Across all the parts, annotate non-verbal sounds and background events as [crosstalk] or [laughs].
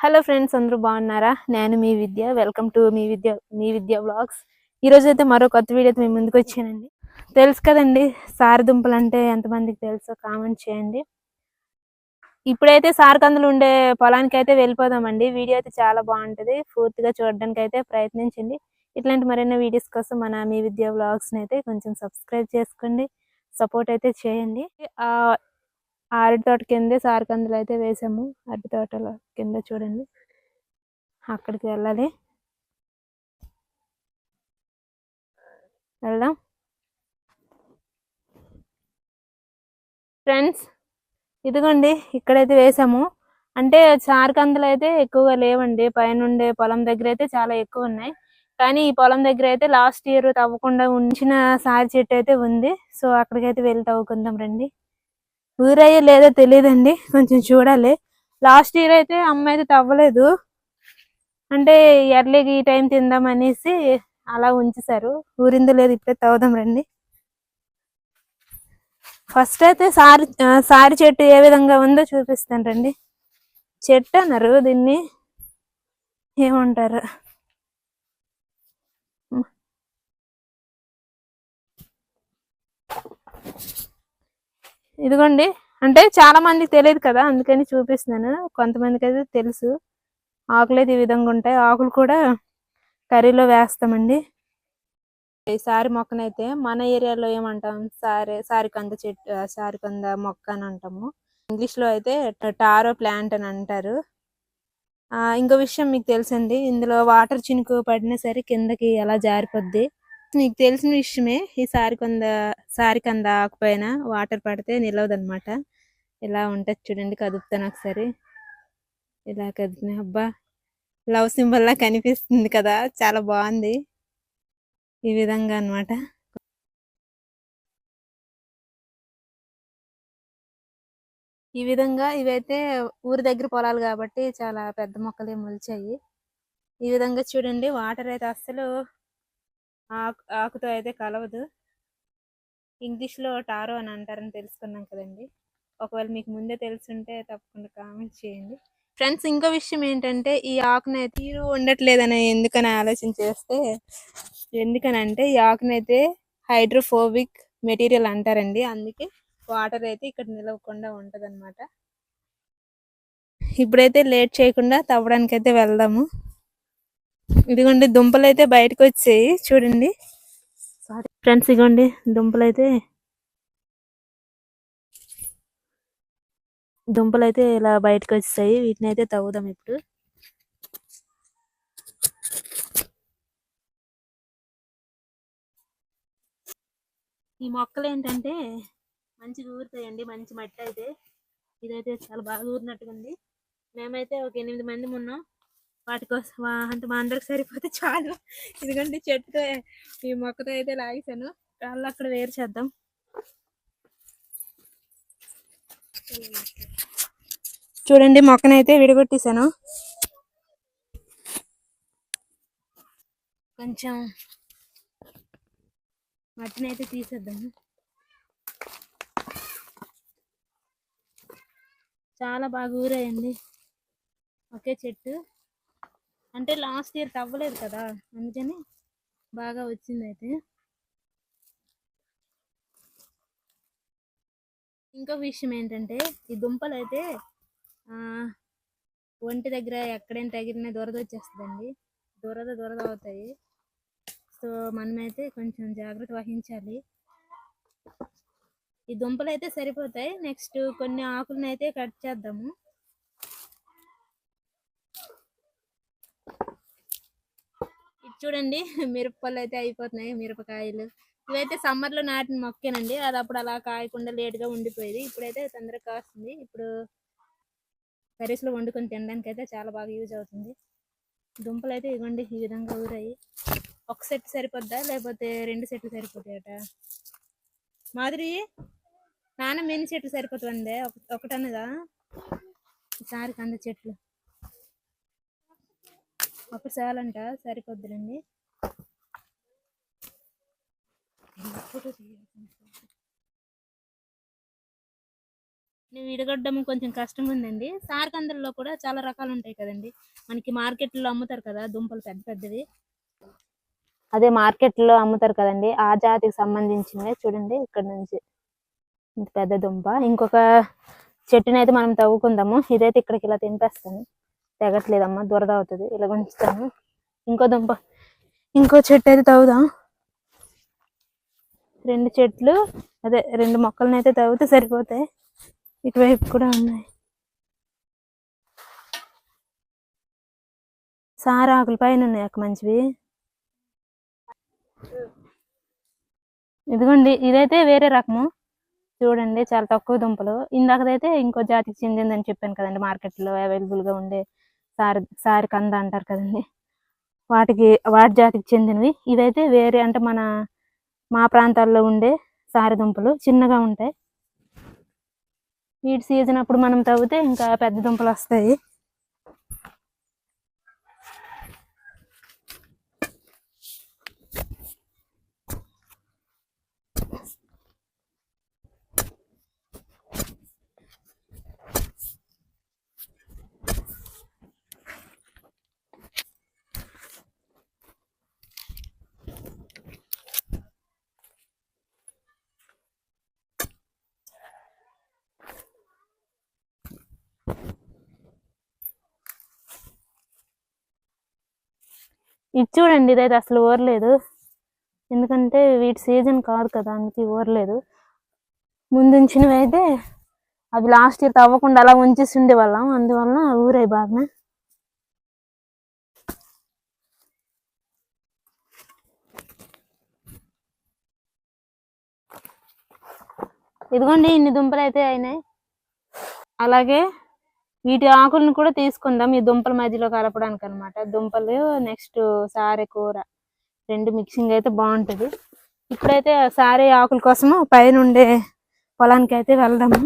Hello friends అందరూ బాగున్నారా? నేను మీ విద్య. వెల్కమ్ టు మీ విద్య మీ విద్య బ్లాగ్స్ ఈరోజు అయితే మరో కొత్త వీడియోతో మేము ముందుకు వచ్చానండి. తెలుసు కదండి సారదుంపలు అంటే ఎంతమందికి తెలుసో కామెంట్ చేయండి. ఇప్పుడైతే సారకందులు ఉండే పొలానికి అయితే వెళ్ళిపోదామండి. వీడియో అయితే చాలా బాగుంటుంది. పూర్తిగా చూడడానికి అయితే ప్రయత్నించండి. ఇట్లాంటి మరిన్ని వీడియోస్ కోసం మన మీ విద్య బ్లాగ్స్ని అయితే కొంచెం సబ్స్క్రైబ్ చేసుకోండి. సపోర్ట్ అయితే చేయండి. ఆ అరటి తోట కిందే సారకందులు అయితే వేసాము. అరటి తోటల కింద చూడండి. అక్కడికి వెళ్ళాలి. వెళ్దాం. ఫ్రెండ్స్ ఇదిగోండి ఇక్కడైతే వేసాము. అంటే చారకందులు అయితే ఎక్కువగా లేవండి. పైన ఉండే పొలం దగ్గర అయితే చాలా ఎక్కువ ఉన్నాయి. కానీ ఈ పొలం దగ్గర అయితే లాస్ట్ ఇయర్ తవ్వకుండా ఉంచిన సారి చెట్టు అయితే ఉంది. సో అక్కడికైతే వెళ్ళి తవ్వుకుందాం రండి. ఊరయ్యో లేదో తెలియదండి. కొంచెం చూడాలి. లాస్ట్ ఇయర్ అయితే అమ్మ అయితే తవ్వలేదు. అంటే ఎర్లీగా ఈ టైం తిందాం అనేసి అలా ఉంచేశారు. ఊరిందో లేదు ఇప్పుడే తవ్వుదాం రండి. ఫస్ట్ అయితే సారి సారి చెట్టు ఏ విధంగా ఉందో చూపిస్తాను రండి. చెట్టు అన్నారు దీన్ని. ఏమంటారు? ఇదిగోండి. అంటే చాలా మందికి తెలియదు కదా అందుకని చూపిస్తున్నాను. కొంతమందికి అయితే తెలుసు. ఆకులు అయితే ఈ విధంగా ఉంటాయి. ఆకులు కూడా కర్రీలో వేస్తామండి. ఈ సారి మొక్కనైతే మన ఏరియాలో ఏమంటాం? సారే సారికంద చెట్టు సారికంద మొక్క అని అంటాము. ఇంగ్లీష్లో అయితే టారో ప్లాంట్ అని అంటారు. ఆ ఇంకో విషయం మీకు తెలుసండి. ఇందులో వాటర్ చినుకు పడినా సరే కిందకి ఎలా జారిపోద్ది? మీకు తెలిసిన విషయమే ఈ సారి కొంద సారి కంద ఆకుపైన వాటర్ పడితే నిలవదనమాట ఇలా ఉంటుంది చూడండి కదుపుతాను ఒకసారి. ఇలా కదిపిన అబ్బా! లవ్ సింబల్ లా కనిపిస్తుంది కదా చాలా బాగుంది. ఈ విధంగా అన్నమాట. ఈ విధంగా ఇవైతే ఊరి దగ్గర పొలాలు కాబట్టి చాలా పెద్ద మొక్కలే మొలిచాయి. ఈ విధంగా చూడండి వాటర్ అయితే అస్సలు ఆకు ఆకుతో అయితే కలవదు. ఇంగ్లీష్లో టారో అని అంటారని తెలుసుకున్నాం కదండి. ఒకవేళ మీకు ముందే తెలుసుంటే తప్పకుండా కామెంట్ చేయండి. ఫ్రెండ్స్ ఇంకో విషయం ఏంటంటే ఈ ఆకునే తీరు ఉండట్లేదని ఎందుకని ఆలోచన చేస్తే ఎందుకనంటే ఈ ఆకునైతే హైడ్రోఫోబిక్ మెటీరియల్ అంటారండి. అందుకే వాటర్ అయితే ఇక్కడ నిలవకుండా ఉంటుంది ఇప్పుడైతే లేట్ చేయకుండా తవ్వడానికి అయితే వెళ్దాము. ఇదిగోండి దుంపలు అయితే బయటకు వచ్చాయి చూడండి ఫ్రెండ్స్ ఇదిగోండి దుంపలు అయితే దుంపలు అయితే ఇలా బయటకు వచ్చాయి వీటిని అయితే తవ్వుదాం ఇప్పుడు. ఈ మొక్కలు ఏంటంటే మంచిగా ఊరుతాయండి మంచి మట్టి అయితే. ఇదైతే చాలా బాగా ఊరినట్టుగా ఉంది మేమైతే ఒక ఎనిమిది మంది ఉన్నాం. వాటి కోసం అంత మా అందరికి సరిపోతే చాలు. ఎందుకంటే చెట్టుతో ఈ మొక్కతో అయితే లాగేశాను. వాళ్ళు అక్కడ వేరు చేద్దాం. చూడండి మొక్కనైతే విడగొట్టేశాను. కొంచెం మట్టినైతే తీసేద్దాము. చాలా బాగా ఊరాయండి. ఒకే చెట్టు. అంటే లాస్ట్ ఇయర్ తవ్వలేదు కదా అందుకని బాగా వచ్చింది అయితే. ఇంకో విషయం ఏంటంటే ఈ దుంపలు అయితే ఆ, ఒంటి దగ్గర ఎక్కడైనా తగిలినా దొరద వచ్చేస్తుందండి. దురద దురద అవుతాయి. సో మనమైతే కొంచెం జాగ్రత్త వహించాలి. ఈ దుంపలు అయితే సరిపోతాయి. నెక్స్ట్ కొన్ని ఆకులను అయితే కట్ చేద్దాము. చూడండి [laughs] మిరపకాయలు అయితే అయిపోతున్నాయి మిరపకాయలు. ఇవైతే సమ్మర్లో నాటిన మొక్కేనండి. అది అప్పుడు అలా కాయకుండా లేట్గా ఉండిపోయేది. ఇప్పుడైతే తొందరగా కాస్తుంది. ఇప్పుడు కర్రీస్లో వండుకొని తినడానికి అయితే చాలా బాగా యూజ్ అవుతుంది. దుంపలు అయితే ఇవ్వండి ఈ విధంగా ఊరాయి. ఒక సెట్ సరిపోద్దా? లేకపోతే రెండు సెట్లు సరిపోతాయట? మాదిరి నాన్న మెన్ని చెట్లు సరిపోతుందే ఒకటన్నదా? ఈసారి కంద చెట్లు. ఒకటి చాలంట సరిపోద్దులండి. విడగొట్టడం కొంచెం కష్టంగా ఉందండి. సారకందల్లో కూడా చాలా రకాలు ఉంటాయి కదండి. మనకి మార్కెట్లో అమ్ముతారు కదా దుంపలు పెద్ద పెద్దవి. అదే మార్కెట్లో అమ్ముతారు కదండి. ఆ జాతికి సంబంధించినవి చూడండి ఇక్కడ నుంచి ఇంత పెద్ద దుంప. ఇంకొక చెట్టుని అయితే మనం తవ్వుకుందాము. ఇదైతే ఇక్కడికి ఇలా తెంపేస్తాను. తెగట్లేదమ్మా దురద అవుతుంది. ఇలా ఉంచుతాను ఇంకో దుంప ఇంకో చెట్టు అయితే తవ్వుదాం? రెండు చెట్లు అదే రెండు మొక్కలను అయితే తవ్వితే సరిపోతాయి. ఇటువైపు కూడా ఉన్నాయి. సారా ఆకుల పైన ఉన్నాయి అక్క మంచివి. ఇదిగోండి ఇదైతే వేరే రకము. చూడండి చాలా తక్కువ దుంపలు. ఇందాకదైతే ఇంకో జాతికి చెందిందని చెప్పాను కదండి మార్కెట్లో అవైలబుల్గా ఉండే సారి సారి కంద అంటారు కదండి. వాటికి వాటి జాతికి చెందినవి. ఇవైతే వేరే అంటే మన మా ప్రాంతాల్లో ఉండే సారెదుంపలు చిన్నగా ఉంటాయి. వీటి సీజన్ అప్పుడు మనం తవ్వితే ఇంకా పెద్ద దుంపలు వస్తాయి. ఇది చూడండి ఇదైతే అసలు ఊరలేదు ఎందుకంటే వీటి సీజన్ కాదు కదా అందుకే ఊరలేదు ముందుంచినవి అయితే అవి లాస్ట్ ఇయర్ తవ్వకుండా అలా ఉంచేసి ఉండేవాళ్ళం అందువలన ఊరే బాగా. ఇదిగోండి ఇన్ని దుంపలు అయితే అయినాయి. అలాగే వీటి ఆకులను కూడా తీసుకుందాం ఈ దుంపల మధ్యలో కలపడానికి అన్నమాట దుంపలు నెక్స్ట్ సారె కూర. రెండు మిక్సింగ్ అయితే బాగుంటుంది. ఇప్పుడైతే సారే ఆకుల కోసము పైన ఉండే పొలానికి అయితే వెళ్దాము.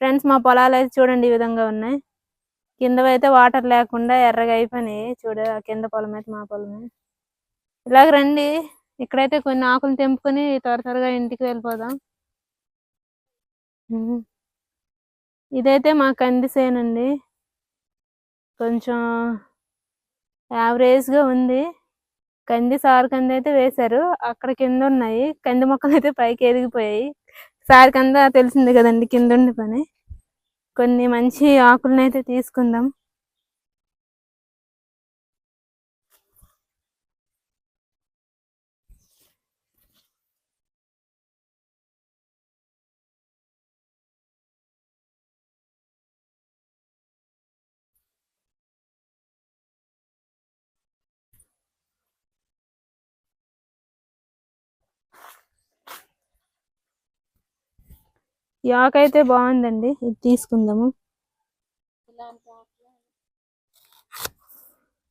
ఫ్రెండ్స్ మా పొలాలు అయితే చూడండి ఈ విధంగా ఉన్నాయి. కిందవైతే వాటర్ లేకుండా ఎర్రగా అయిపోయినాయి. చూడ కింద పొలం అయితే మా పొలమే. ఇలాగ రండి. ఇక్కడైతే కొన్ని ఆకులు తెంపుకొని త్వర త్వరగా ఇంటికి వెళ్ళిపోదాం. ఉమ్. ఇదైతే మా కంది చేనండి కొంచెం యావరేజ్గా ఉంది. కంది సారు కంది అయితే వేశారు. అక్కడ కింద ఉన్నాయి. కంది మొక్కలు అయితే పైకి ఎదిగిపోయాయి. సారు కంద తెలిసింది కదండి కింద ఉండి పని. కొన్ని మంచి ఆకులను అయితే తీసుకుందాం. ఈ ఆకు అయితే బాగుందండి. ఇది తీసుకుందాము.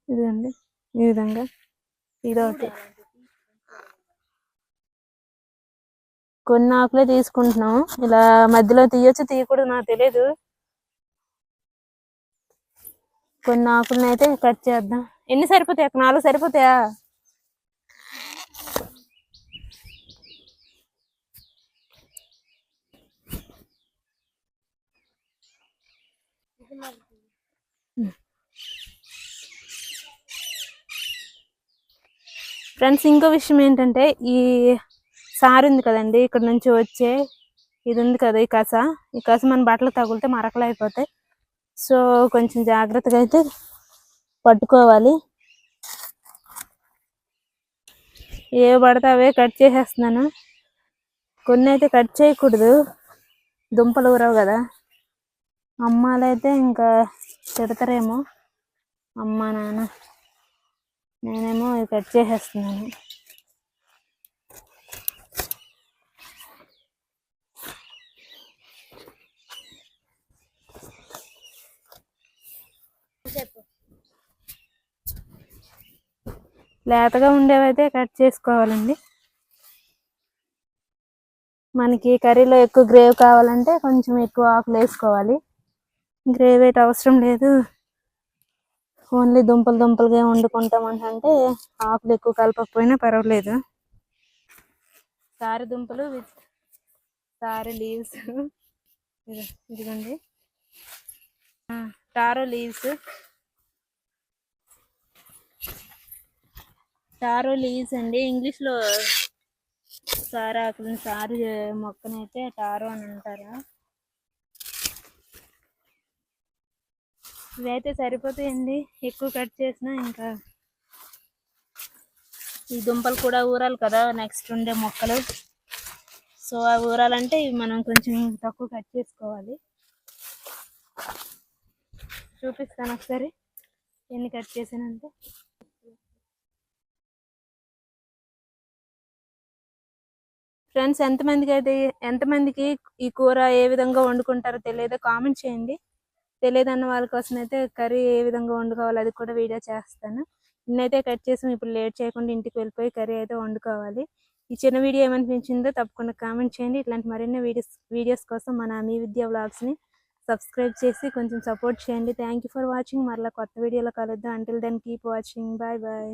ఇదండి. ఈ విధంగా ఇదొకటి. కొన్ని ఆకులే తీసుకుంటున్నాం ఇలా మధ్యలో తీయొచ్చు తీయకూడదు నాకు తెలియదు కొన్ని ఆకులను అయితే కట్ చేద్దాం. ఎన్ని సరిపోతాయి నాలుగు సరిపోతాయా? ఫ్రెండ్స్ ఇంకో విషయం ఏంటంటే ఈ సారు ఉంది కదండి ఇక్కడ నుంచి వచ్చే ఇది ఉంది కదా ఈ కస. ఈ కస మన బట్టలు తగిలితే మరకలు అయిపోతాయి. సో కొంచెం జాగ్రత్తగా అయితే పట్టుకోవాలి. ఏ పడితే అవే కట్ చేసేస్తున్నాను. కొన్ని అయితే కట్ చేయకూడదు. దుంపలు ఊరవు కదా. అమ్మాలైతే ఇంకా తిడతారేమో. అమ్మ నాన్న. నేనేమో కట్ చేసేస్తున్నాను. లేతగా ఉండేవైతే కట్ చేసుకోవాలండి. మనకి కర్రీలో ఎక్కువ గ్రేవ్ కావాలంటే కొంచెం ఎక్కువ ఆకులు వేసుకోవాలి. గ్రేవేట్ అవసరం లేదు. ఓన్లీ దుంపలు దుంపలుగా వండుకుంటాం అంటే ఆకులు ఎక్కువ కలపకపోయినా పర్వాలేదు. సారి దుంపలు విత్ సారి లీవ్స్. ఇదిగోండి. Taro leaves. టారో లీవ్స్ అండి. ఇంగ్లీష్లో సారా ఆకులను సారు మొక్కనైతే టారో అని అంటారు. ఇవైతే సరిపోతాయండి ఎక్కువ కట్ చేసినా ఇంకా ఈ దుంపలు కూడా ఊరాలి కదా నెక్స్ట్ ఉండే మొక్కలు. సో అవి ఊరాలంటే ఇవి మనం కొంచెం తక్కువ కట్ చేసుకోవాలి. చూపిస్తాను ఒకసారి ఎన్ని కట్ చేసానంటే ఫ్రెండ్స్ ఎంతమందికి అయితే ఎంతమందికి ఈ కూర ఏ విధంగా వండుకుంటారో తెలియదో కామెంట్ చేయండి. తెలియదన్న వాళ్ళ కోసం అయితే కర్రీ ఏ విధంగా వండుకోవాలి అది కూడా వీడియో చేస్తాను. నిన్నైతే కట్ చేసాం ఇప్పుడు లేట్ చేయకుండా ఇంటికి వెళ్ళిపోయి కర్రీ అయితే వండుకోవాలి. ఈ చిన్న వీడియో ఏమనిపించిందో తప్పకుండా కామెంట్ చేయండి. ఇట్లాంటి మరిన్ని వీడియోస్ వీడియోస్ కోసం మన మీ విద్యా వ్లాగ్స్ని సబ్స్క్రైబ్ చేసి కొంచెం సపోర్ట్ చేయండి. థ్యాంక్ యూ ఫర్ వాచింగ్ మరలా కొత్త వీడియోలో కలుద్దాం. Until then keep watching bye bye